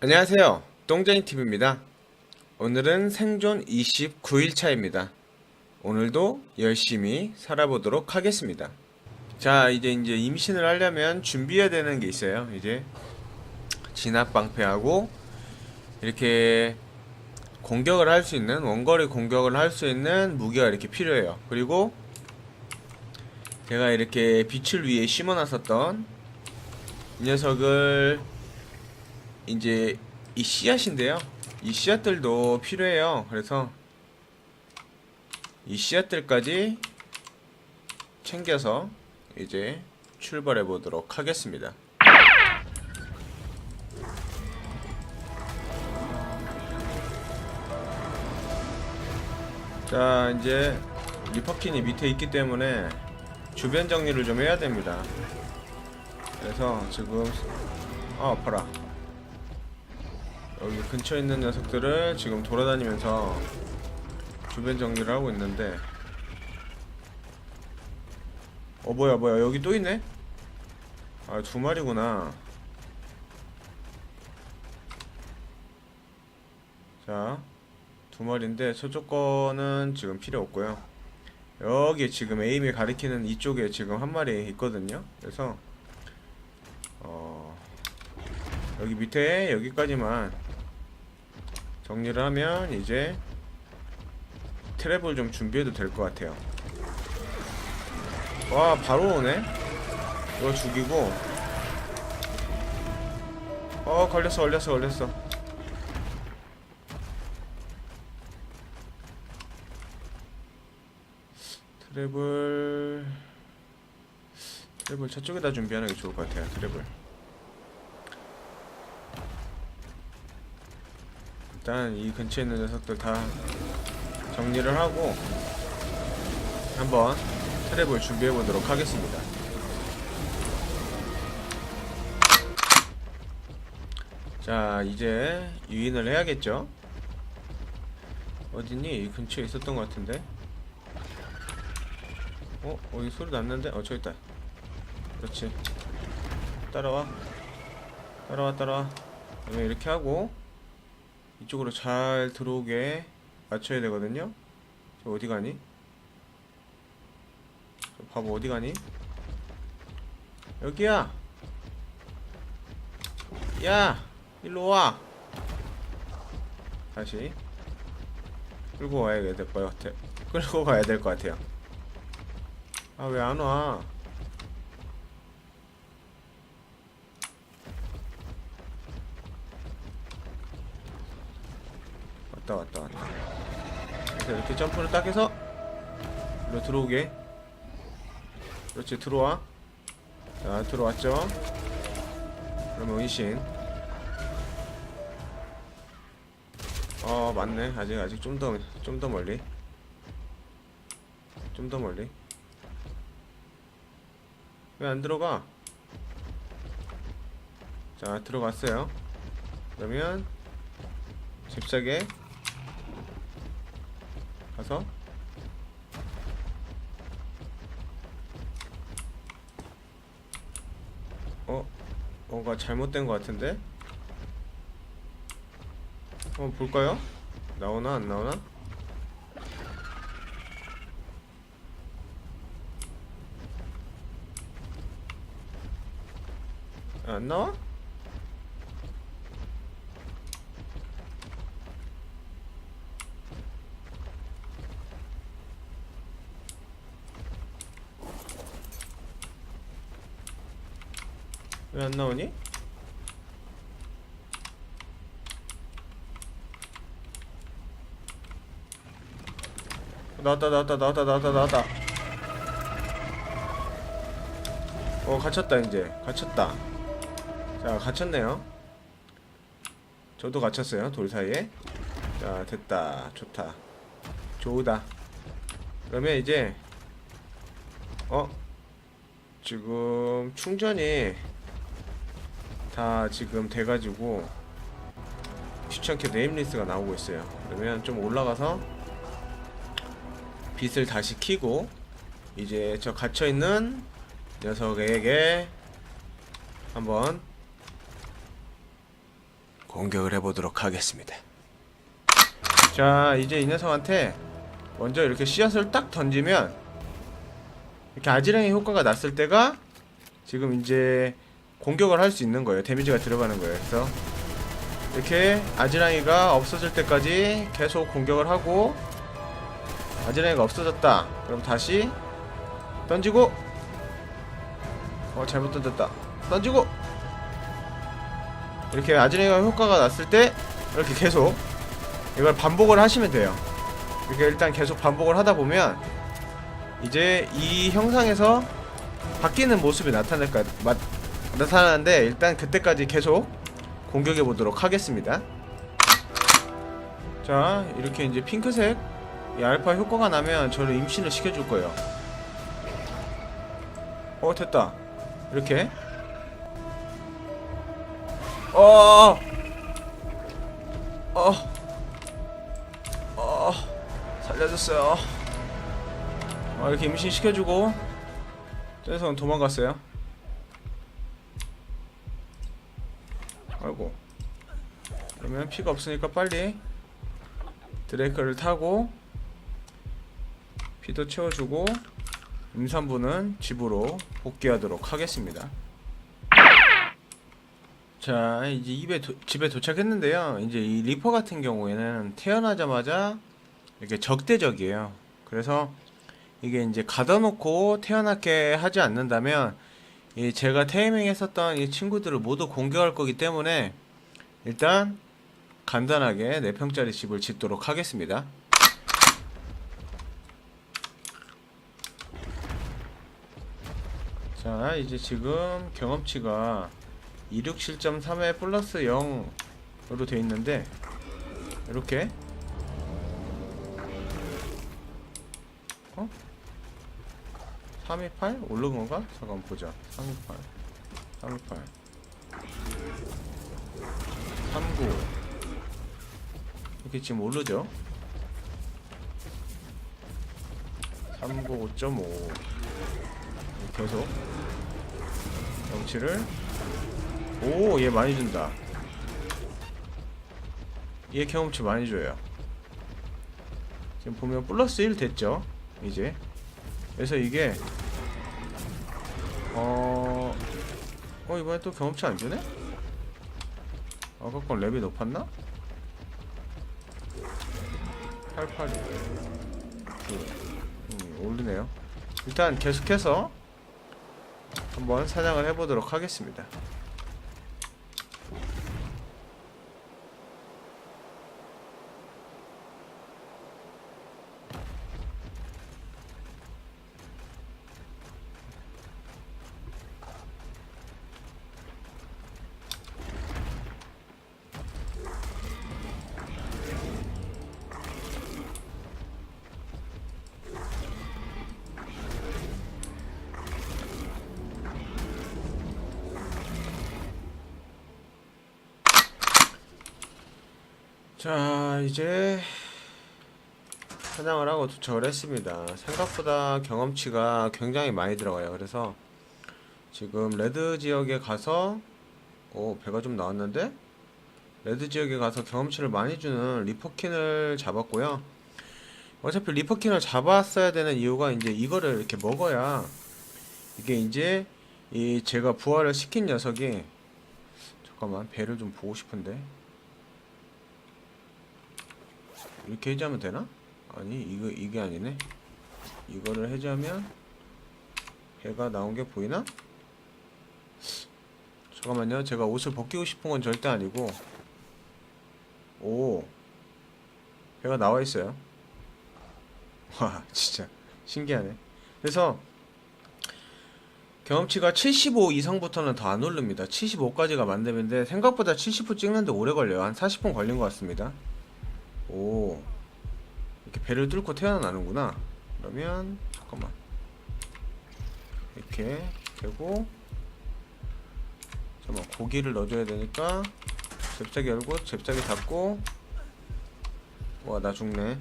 안녕하세요. 똥쟁이TV입니다. 오늘은 생존 29일차입니다. 오늘도 열심히 살아보도록 하겠습니다. 자, 이제 이제 임신을 하려면 준비해야 되는 게 있어요. 이제 진압 방패하고 이렇게 공격을 할 수 있는 원거리 공격을 할 수 있는 무기가 이렇게 필요해요. 그리고 제가 이렇게 빛을 위에 심어놨었던 이 녀석을 이제 이 씨앗인데요. 이 씨앗들도 필요해요. 그래서 이 씨앗들까지 챙겨서 이제 출발해 보도록 하겠습니다. 자, 이제 리퍼킨이 밑에 있기 때문에 주변 정리를 좀 해야 됩니다. 그래서 지금 아, 아파라. 여기 근처에 있는 녀석들을 지금 돌아다니면서 주변 정리를 하고 있는데 어 뭐야 뭐야 여기 또 있네? 아 두 마리구나 자 두 마리인데 저쪽 거는 지금 필요 없고요 여기 지금 에임이 가리키는 이쪽에 지금 한 마리 있거든요 그래서 어 여기 밑에 여기까지만 정리를 하면 이제 트랩을 좀 준비해도 될 것 같아요. 와 바로 오네. 이거 죽이고. 어 걸렸어 걸렸어 걸렸어. 트랩을 트랩을 저쪽에다 준비하는 게 좋을 것 같아요. 트랩을. 일단 이 근처에 있는 녀석들 다 정리를 하고 한번 트랩을 준비해 보도록 하겠습니다. 자, 이제 유인을 해야겠죠? 어디니? 이 근처에 있었던 것 같은데? 어? 어디 소리 났는데? 어, 저기 있다. 그렇지. 따라와. 따라와, 따라와. 그러면 이렇게 하고 이쪽으로 잘 들어오게 맞춰야 되거든요. 저 어디 가니? 저 바보 어디 가니? 여기야. 야, 일로 와. 다시 끌고 와야 될 것 같아. 끌고 가야 될 것 같아요. 아 왜 안 와? 왔다 왔다 왔다. 그래서 이렇게 점프를 딱 해서 일로 들어오게. 그렇지 들어와. 자 들어왔죠? 그러면 은신. 어 맞네. 아직 아직 좀 더 좀 더 멀리. 좀 더 멀리 왜 안 들어가 자 들어갔어요 그러면 잽싸게 가서 어? 뭔가 잘못된 것 같은데? 한번 볼까요? 나오나 안 나오나? 아, 안 나와? 왜 안 나오니? 나왔다 나왔다 나왔다 나왔다 나왔다 어 갇혔다 이제 갇혔다 자 갇혔네요. 저도 갇혔어요 돌 사이에. 자 됐다. 좋다. 좋다. 그러면 이제 어? 지금 충전이 다 지금 돼가지고 귀찮게 네임리스가 나오고 있어요. 그러면 좀 올라가서 빛을 다시 켜고 이제 저 갇혀 있는 녀석에게 한번 공격을 해보도록 하겠습니다. 자, 이제 이 녀석한테 먼저 이렇게 씨앗을 딱 던지면 이렇게 아지랑이 효과가 났을 때가 지금 이제 공격을 할 수 있는 거예요. 데미지가 들어가는 거예요. 그래서 이렇게 아지랑이가 없어질 때까지 계속 공격을 하고 아지랑이가 없어졌다. 그럼 다시 던지고 어 잘못 던졌다. 던지고 이렇게 아지랑이가 효과가 났을 때 이렇게 계속 이걸 반복을 하시면 돼요. 이렇게 일단 계속 반복을 하다 보면 이제 이 형상에서 바뀌는 모습이 나타날 까 마, 나타나는데 일단 그때까지 계속 공격해 보도록 하겠습니다. 자, 이렇게 이제 핑크색 이 알파 효과가 나면 저를 임신을 시켜줄 거예요. 어, 됐다. 이렇게. 어, 어, 어, 살려줬어요. 어, 이렇게 임신 시켜주고, 쟤선 도망갔어요. 아이고. 그러면 피가 없으니까 빨리 드레이커를 타고 피도 채워주고 임산부는 집으로 복귀하도록 하겠습니다. 자, 이제 입에 도- 집에 도착했는데요. 이제 이 리퍼 같은 경우에는 태어나자마자 이렇게 적대적이에요. 그래서 이게 이제 가둬놓고 태어나게 하지 않는다면 이 제가 테이밍 했었던 이 친구들을 모두 공격할 거기 때문에 일단 간단하게 4평짜리 집을 짓도록 하겠습니다. 자, 이제 지금 경험치가 267.3에 플러스 0으로 돼 있는데 이렇게 어? 328? 오른 건가? 잠깐 보자. 328. 328. 39. 이렇게 지금 오르죠? 395.5. 계속 경치를 오, 얘 많이 준다. 얘 경험치 많이 줘요. 지금 보면 플러스 1 됐죠? 이제. 그래서 이게 어... 어 이번에 또 경험치 안 주네? 아까 건 랩이 높았나? 882 음, 오르네요 일단 계속해서 한번 사냥을 해보도록 하겠습니다 자 이제 사냥을 하고 도착을 했습니다. 생각보다 경험치가 굉장히 많이 들어가요. 그래서 지금 레드 지역에 가서 오 배가 좀 나왔는데? 레드 지역에 가서 경험치를 많이 주는 리퍼킨을 잡았고요. 어차피 리퍼킨을 잡았어야 되는 이유가 이제 이거를 이렇게 먹어야 이게 이제 이 제가 부활을 시킨 녀석이 잠깐만 배를 좀 보고 싶은데 이렇게 해제하면 되나? 아니 이거 이게 아니네. 이거를 해제하면 배가 나온 게 보이나? 잠깐만요. 제가 옷을 벗기고 싶은 건 절대 아니고. 오 배가 나와 있어요? 와 진짜 신기하네. 그래서 경험치가 75 이상부터는 더 안 오릅니다. 75까지가 만렙인데 생각보다 70분 찍는데 오래 걸려요. 한 40분 걸린 것 같습니다 오. 이렇게 배를 뚫고 태어나는구나. 그러면 잠깐만. 이렇게 되고 잠깐만 고기를 넣어줘야 되니까 잽싸게 열고 잽싸게 닫고. 와 나 죽네.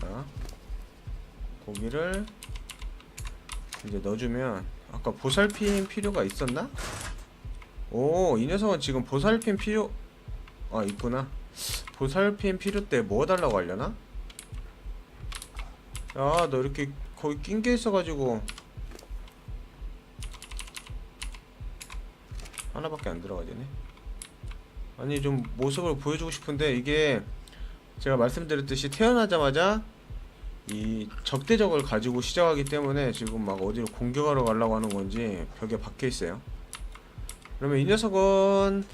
자 고기를 이제 넣어주면 아까 보살핌 필요가 있었나? 오, 이 녀석은 지금 보살핌 필요 아 있구나. 보살핌 필요 때 뭐 달라고 하려나? 야, 너 이렇게 거기 낀 게 있어가지고 하나밖에 안 들어가지네. 아니 좀 모습을 보여주고 싶은데 이게 제가 말씀드렸듯이 태어나자마자 이 적대적을 가지고 시작하기 때문에 지금 막 어디로 공격하러 가려고 하는 건지 벽에 박혀 있어요. 그러면 이 녀석은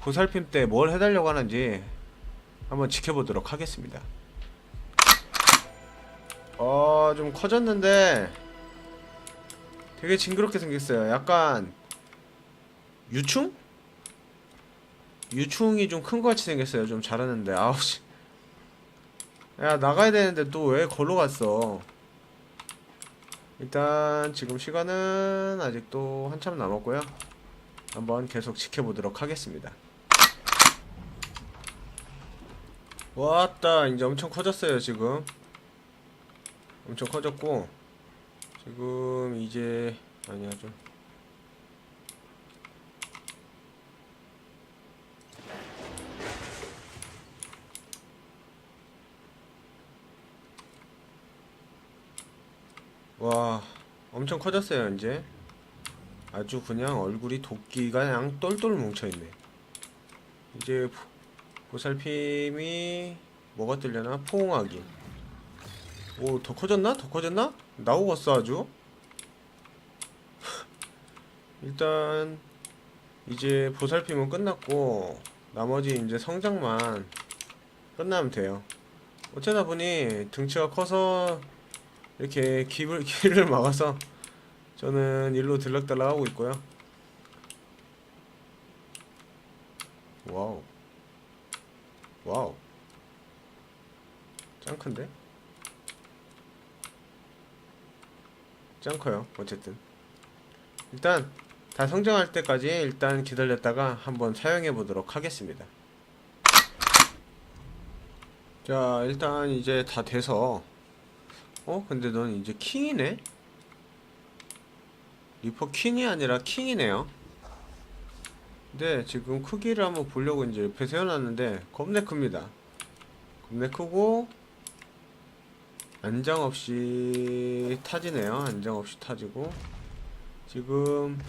보살핌 때 뭘 해달라고 하는지 한번 지켜보도록 하겠습니다. 어, 좀 커졌는데 되게 징그럽게 생겼어요. 약간 유충? 유충이 좀 큰 것 같이 생겼어요. 좀 자랐는데 아우 씨. 야 나가야 되는데 또 왜 걸어 갔어? 일단 지금 시간은 아직도 한참 남았고요. 한번 계속 지켜보도록 하겠습니다. 왔다 이제 엄청 커졌어요 지금 엄청 커졌고 지금 이제 아니야 좀 와, 엄청 커졌어요, 이제. 아주 그냥 얼굴이 도끼가 그냥 똘똘 뭉쳐있네. 이제 보- 보살핌이 뭐가 뜨려나? 포옹하기. 오, 더 커졌나? 더 커졌나? 나오겠어, 아주. 일단, 이제 보살핌은 끝났고, 나머지 이제 성장만 끝나면 돼요. 어쩌다 보니 등치가 커서 이렇게 길을, 길을 막아서 저는 일로 들락달락 하고 있고요. 와우. 와우. 짱 큰데? 짱 커요. 어쨌든. 일단 다 성장할 때까지 일단 기다렸다가 한번 사용해 보도록 하겠습니다. 자, 일단 이제 다 돼서 어? 근데 넌 이제 킹이네? 리퍼 퀸이 아니라 킹이네요. 근데 지금 크기를 한번 보려고 이제 옆에 세워놨는데 겁내 큽니다. 겁내 크고 안장 없이 타지네요. 안장 없이 타지고 지금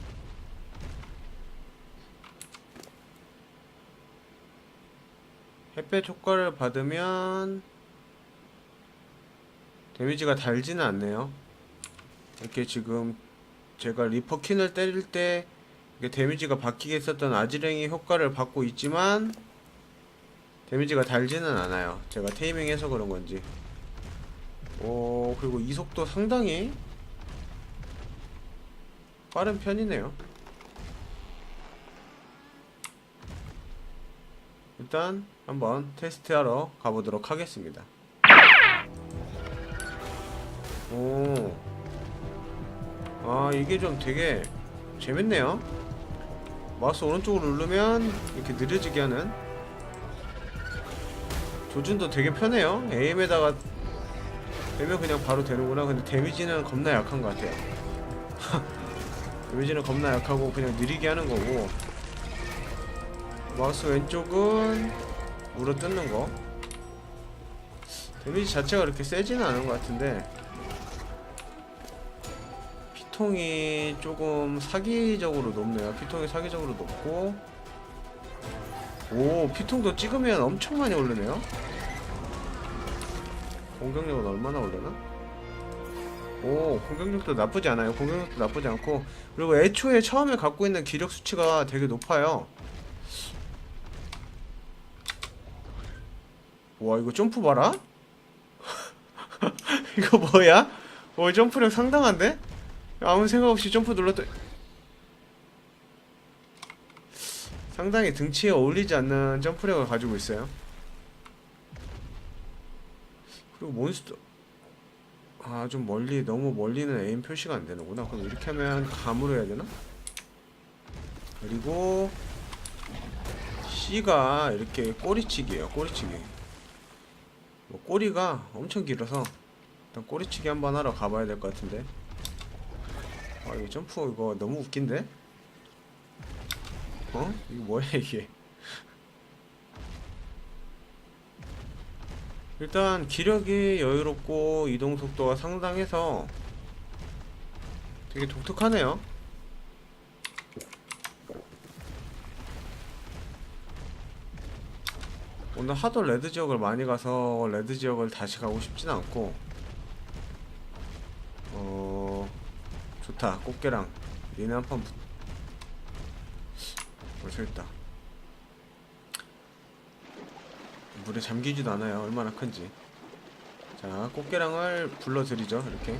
햇볕 효과를 받으면 데미지가 달지는 않네요. 이렇게 지금 제가 리퍼킨을 때릴 때 데미지가 바뀌게 있었던 아지랭이 효과를 받고 있지만 데미지가 달지는 않아요. 제가 테이밍해서 그런 건지. 오 그리고 이속도 상당히 빠른 편이네요. 일단 한번 테스트하러 가보도록 하겠습니다. 오. 아, 이게 좀 되게 재밌네요. 마우스 오른쪽으로 누르면 이렇게 느려지게 하는 조준도 되게 편해요. 에임에다가 되면 그냥 바로 되는구나. 근데 데미지는 겁나 약한 것 같아요. 데미지는 겁나 약하고 그냥 느리게 하는 거고 마우스 왼쪽은 물어 뜯는 거 데미지 자체가 그렇게 세지는 않은 것 같은데 피통이 조금 사기적으로 높네요. 피통이 사기적으로 높고 오 피통도 찍으면 엄청 많이 오르네요. 공격력은 얼마나 오르나? 오 공격력도 나쁘지 않아요. 공격력도 나쁘지 않고 그리고 애초에 처음에 갖고 있는 기력 수치가 되게 높아요. 와 이거 점프 봐라? 이거 뭐야? 어 점프력 상당한데? 아무 생각 없이 점프 눌렀더 상당히 등치에 어울리지 않는 점프력을 가지고 있어요. 그리고 몬스터 아 좀 멀리 너무 멀리는 에임 표시가 안 되는구나. 그럼 이렇게 하면 감으로 해야 되나? 그리고 C가 이렇게 꼬리치기예요. 꼬리치기. 뭐 꼬리가 엄청 길어서 일단 꼬리치기 한번 하러 가봐야 될 것 같은데. 아 이거 점프 이거 너무 웃긴데? 어? 이거 뭐야 이게 일단 기력이 여유롭고 이동 속도가 상당해서 되게 독특하네요 오늘 하도 레드 지역을 많이 가서 레드 지역을 다시 가고 싶진 않고 좋다 꽃게랑 니네 한판 붙... 벌써 있다. 물에 잠기지도 않아요. 얼마나 큰지. 자 꽃게랑을 불러드리죠 이렇게.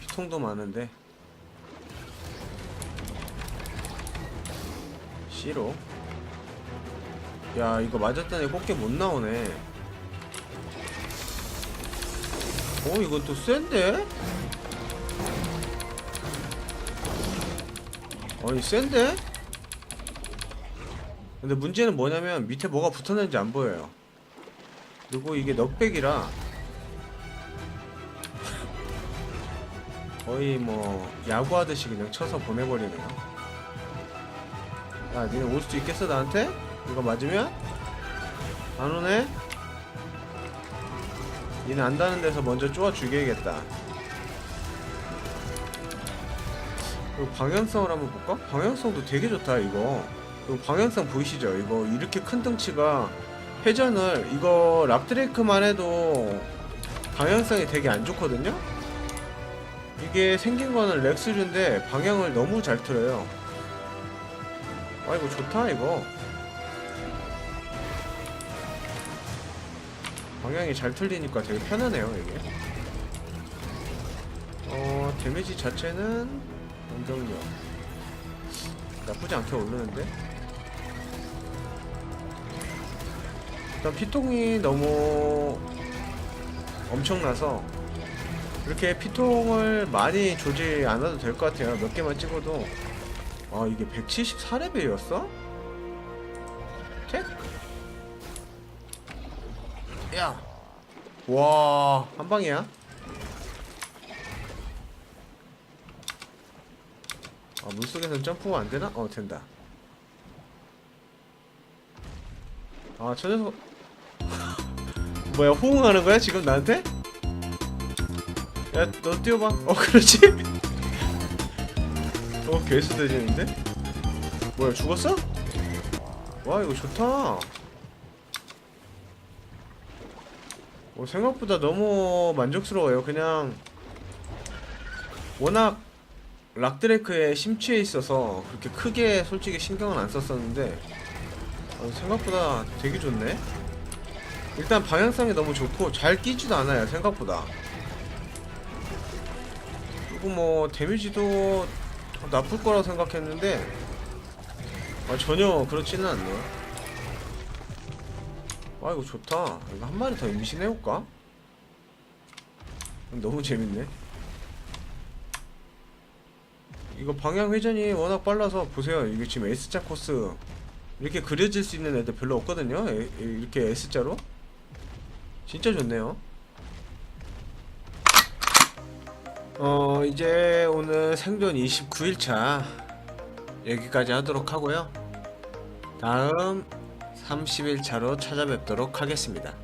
피통도 많은데. C로. 야 이거 맞았더니 꽃게 못 나오네. 어 이건 또 센데? 아니 센데? 근데 문제는 뭐냐면 밑에 뭐가 붙었는지 안 보여요 그리고 이게 넉백이라 거의 뭐 야구하듯이 그냥 쳐서 보내버리네요 야 니네 올 수도 있겠어 나한테? 이거 맞으면? 안 오네? 니네 안다는 데서 먼저 쪼아 죽여야겠다 그리고 방향성을 한번 볼까? 방향성도 되게 좋다 이거 이거 방향성 보이시죠? 이거 이렇게 큰 덩치가 회전을 이거 랍드레이크만 해도 방향성이 되게 안 좋거든요? 이게 생긴 거는 렉스류인데 방향을 너무 잘 틀어요 아 이거 좋다 이거 방향이 잘 틀리니까 되게 편하네요 이게 어 데미지 자체는 공격력 나쁘지 않게 오르는데 일단 피통이 너무 엄청나서 이렇게 피통을 많이 조지 않아도 될 것 같아요 몇 개만 찍어도 아 이게 174레벨이었어? 택? 야! 와, 한 방이야? 아, 물속에서는 점프가 안 되나? 어, 된다. 아, 저 녀석. 뭐야, 호응하는 거야, 지금 나한테? 야, 너 뛰어봐. 어, 그렇지? 어, 개수 되지는데? 뭐야, 죽었어? 와, 이거 좋다. 어, 생각보다 너무 만족스러워요. 그냥 워낙 락드레크에 심취해 있어서 그렇게 크게 솔직히 신경은 안 썼었는데 어, 생각보다 되게 좋네. 일단 방향성이 너무 좋고 잘 끼지도 않아요. 생각보다. 그리고 뭐 데미지도 나쁠 거라고 생각했는데 아, 전혀 그렇지는 않네요. 아 이거 좋다 이거 한 마리 더 임신해볼까? 너무 재밌네 이거 방향 회전이 워낙 빨라서 보세요. 이게 지금 S자 코스. 이렇게 그려질 수 있는 애들 별로 없거든요. 이렇게 S자로. 진짜 좋네요. 어 이제 오늘 생존 29일차 여기까지 하도록 하고요. 다음 30일차로 찾아뵙도록 하겠습니다.